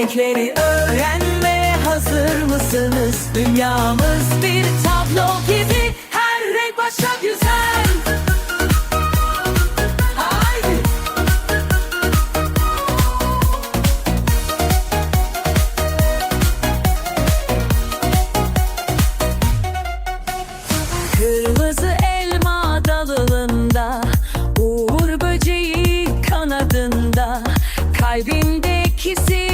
Renkleri öğrenmeye hazır mısınız? Dünyamız bir tablo gibi. Her renk başka güzel. Haydi. Kırmızı elma dalında Uğur böceği kanadında Kalbimdekisi gibi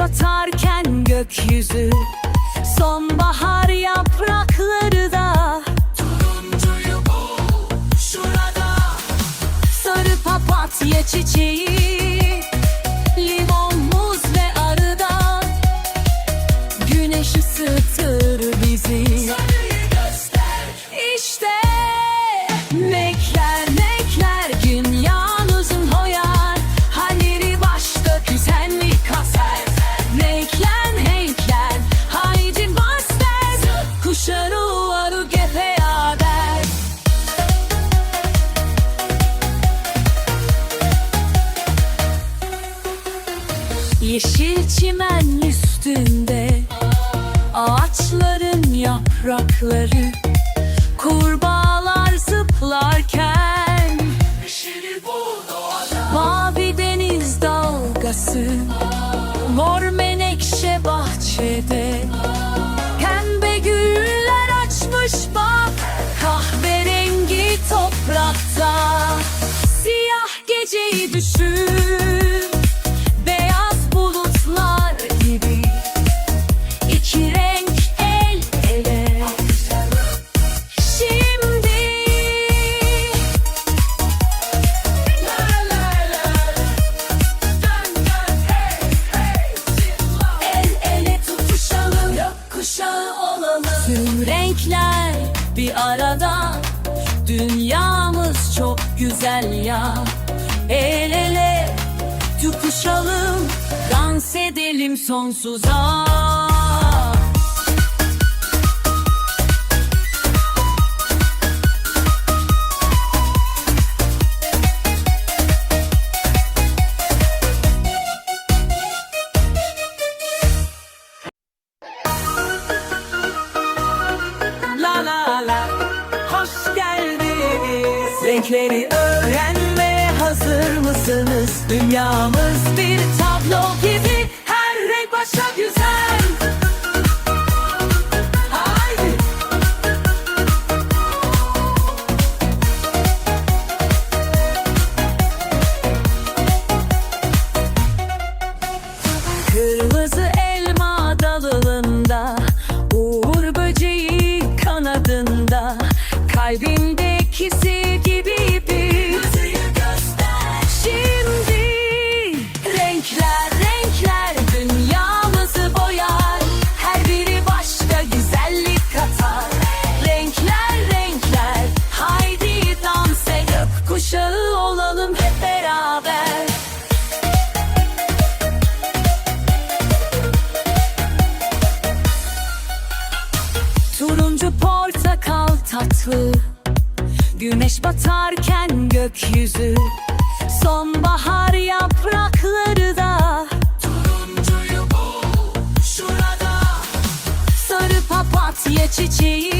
Batarken gökyüzü Sonbahar Yeşil çimen üstünde Ağaçların yaprakları Kurbağalar zıplarken Mavi deniz dalgası Mor menekşe bahçede Pembe güller açmış bak Kahverengi toprakta Siyah geceyi düşün Kuşağı olalım. Tüm renkler bir arada. Dünyamız çok güzel ya. El ele tutuşalım Dans edelim sonsuza Renkleri öğrenmeye hazır mısınız? Dünyamız bir tablo gibi tatlı Güneş batarken gökyüzü. Sonbahar yaprakları da. Turuncuyu bul şurada. Sarı papatya çiçeği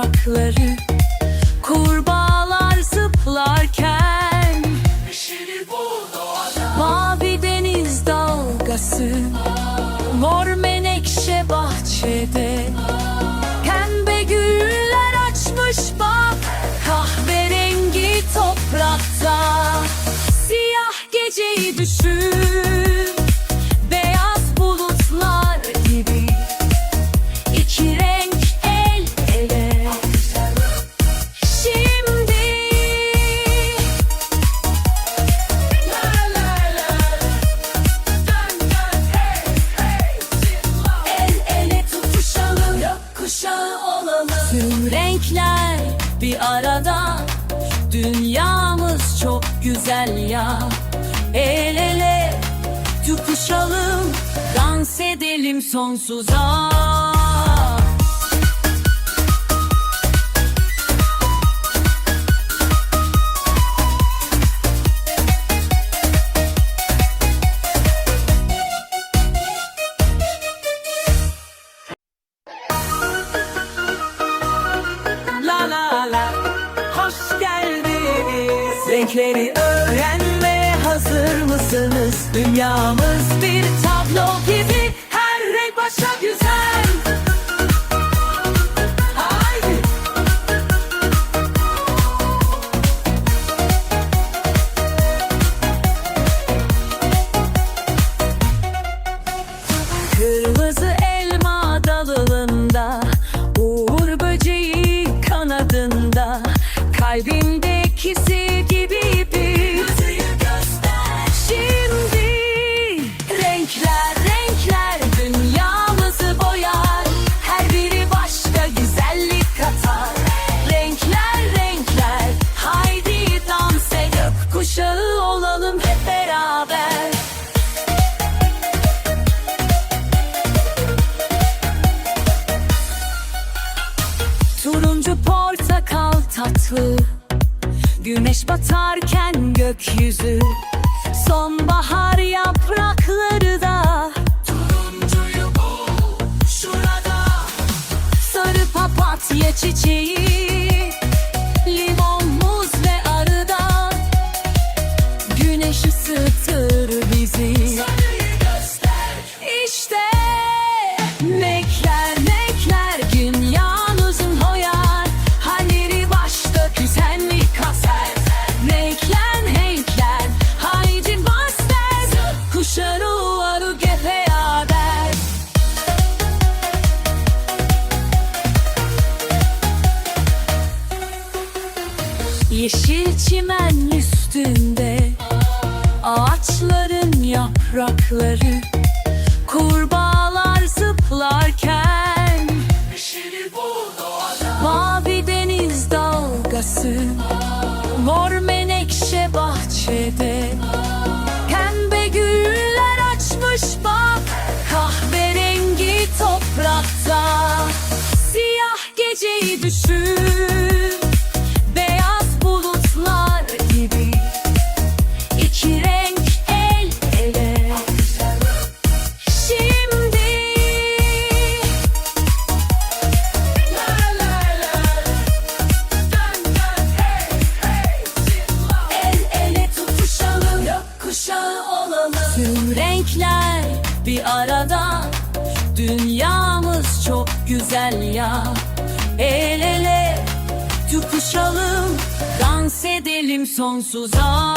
yaprakları Kurbağalar zıplarken Mavi deniz dalgası Mor menekşe bahçede Pembe güller açmış bak Kahverengi toprakta Siyah geceyi düşün güzel ya. El ele tutuşalım Dans edelim sonsuza mısınız? Güneş batarken gökyüzü Sonbahar yaprakları da. Turuncuyu bul şurada. Sarı papatya çiçeği Limon, muz ve arıdan Güneş ısıtır bizi. İşte yaprakları Kurbağalar zıplarken Mavi deniz dalgası Mor menekşe bahçede Pembe güller açmış bak Kahverengi toprakta Siyah geceyi düşün Dünyamız çok güzel ya. El ele tutuşalım Dans edelim sonsuza